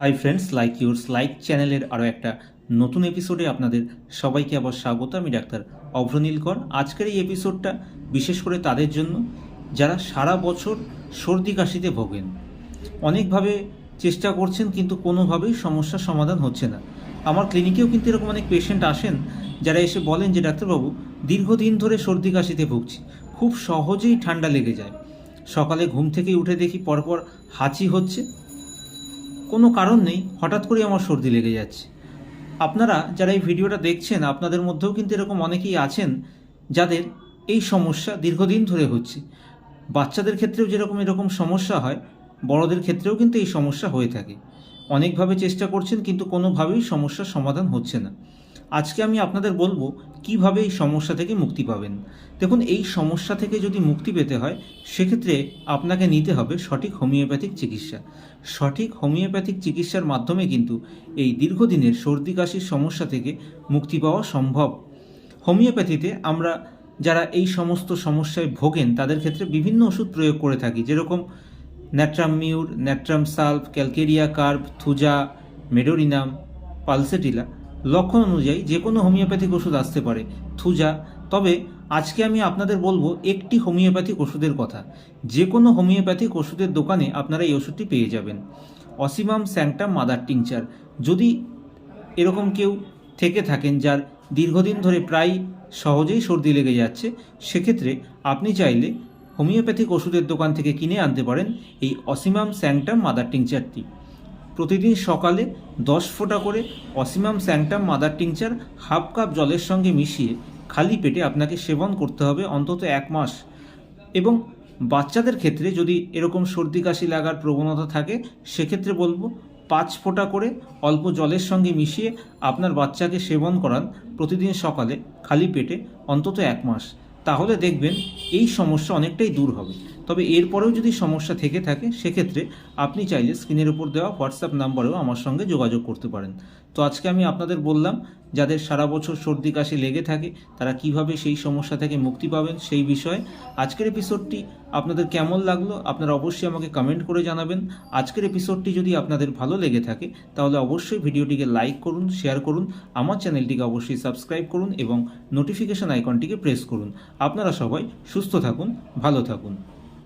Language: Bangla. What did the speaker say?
Hi friends like yours like চ্যানেলের আরও একটা নতুন এপিসোডে আপনাদের সবাইকে আবার স্বাগত। আমি ডাক্তার অভ্রনীল কর আজকের এই এপিসোডটা বিশেষ করে তাদের জন্য, যারা সারা বছর সর্দি কাশিতে ভোগেন। অনেকভাবে চেষ্টা করছেন, কিন্তু কোনোভাবেই সমস্যার সমাধান হচ্ছে না। আমার ক্লিনিকেও কিন্তু এরকম অনেক পেশেন্ট আসেন, যারা এসে বলেন যে, ডাক্তারবাবু, দীর্ঘদিন ধরে সর্দি কাশিতে ভুগছি। খুব সহজেই ঠান্ডা লেগে যায়। সকালে ঘুম থেকে উঠে দেখি পরপর হাঁচি হচ্ছে। কোনো কারণ নেই, হঠাৎ করেই আমার সর্দি লেগে যাচ্ছে। আপনারা যারা এই ভিডিওটা দেখছেন, আপনাদের মধ্যেও কিন্তু এরকম অনেকেই আছেন যাদের এই সমস্যা দীর্ঘদিন ধরে হচ্ছে। বাচ্চাদের ক্ষেত্রেও যেরকম এরকম সমস্যা হয়, বড়দের ক্ষেত্রেও কিন্তু এই সমস্যা হয়ে থাকে। অনেকভাবে চেষ্টা করছেন, কিন্তু কোনোভাবেই সমস্যার সমাধান হচ্ছে না। আজকে আমি আপনাদের বলব কীভাবে এই সমস্যা থেকে মুক্তি পাবেন। দেখুন, এই সমস্যা থেকে যদি মুক্তি পেতে হয়, সেক্ষেত্রে আপনাকে নিতে হবে সঠিক হোমিওপ্যাথিক চিকিৎসা। সঠিক হোমিওপ্যাথিক চিকিৎসার মাধ্যমে কিন্তু এই দীর্ঘদিনের সর্দি, কাশির সমস্যা থেকে মুক্তি পাওয়া সম্ভব। হোমিওপ্যাথিতে আমরা যারা এই সমস্ত সমস্যায় ভোগেন, তাদের ক্ষেত্রে বিভিন্ন ওষুধ প্রয়োগ করে থাকি। যেরকম natrum mur natrum sulph calcarea carb thuja, medorrhinum, pulsatilla. লক্ষণ অনুযায়ী যে কোনো হোমিওপ্যাথিক ওষুধ আসতে পারে। থুজা, তবে আজকে আমি আপনাদের বলব একটি হোমিওপ্যাথিক ওষুধের কথা। যে কোনো হোমিওপ্যাথিক ওষুধের দোকানে আপনারা এই ওষুধটি পেয়ে যাবেন। Ocimum sanctum mother tincture. যদি এরকম কেউ থেকে থাকেন যার দীর্ঘদিন ধরে প্রায় সহজেই সর্দি লেগে যাচ্ছে, সেক্ষেত্রে আপনি চাইলে হোমিওপ্যাথিক ওষুধের দোকান থেকে কিনে আনতে পারেন এই অসিমাম স্যাংটাম মাদার টিংচারটি। প্রতিদিন সকালে দশ ফোঁটা করে ocimum sanctum mother tincture half cup জলের সঙ্গে মিশিয়ে খালি পেটে আপনাকে সেবন করতে হবে অন্তত এক মাস। এবং বাচ্চাদের ক্ষেত্রে যদি এরকম সর্দি কাশি লাগার প্রবণতা থাকে, সেক্ষেত্রে বলব পাঁচ ফোঁটা করে অল্প জলের সঙ্গে মিশিয়ে আপনার বাচ্চাকে সেবন করান প্রতিদিন সকালে খালি পেটে অন্তত এক মাস। তাহলে দেখবেন এই সমস্যা অনেকটাই দূর হবে। তবে এরপরেও যদি সমস্যা থেকে থাকে, সেক্ষেত্রে আপনি চাইলে স্ক্রিনের উপর দেওয়া হোয়াটসঅ্যাপ নাম্বারেও আমার সঙ্গে যোগাযোগ করতে পারেন। তো আজকে আমি আপনাদের বললাম, যাদের সারা বছর সর্দি কাশি লেগে থাকে, তারা কীভাবে সেই সমস্যা থেকে মুক্তি পাবেন সেই বিষয়ে আজকের এপিসোডটি আপনাদের কেমন লাগল আপনারা অবশ্যই আমাকে কমেন্ট করে জানাবেন। আজকের এপিসোডটি যদি আপনাদের ভালো লেগে থাকে, তাহলে অবশ্যই ভিডিওটিকে লাইক করুন শেয়ার করুন, আমার চ্যানেলটিকে অবশ্যই সাবস্ক্রাইব করুন এবং নোটিফিকেশান আইকনটিকে প্রেস করুন। আপনারা সবাই সুস্থ থাকুন, ভালো থাকুন।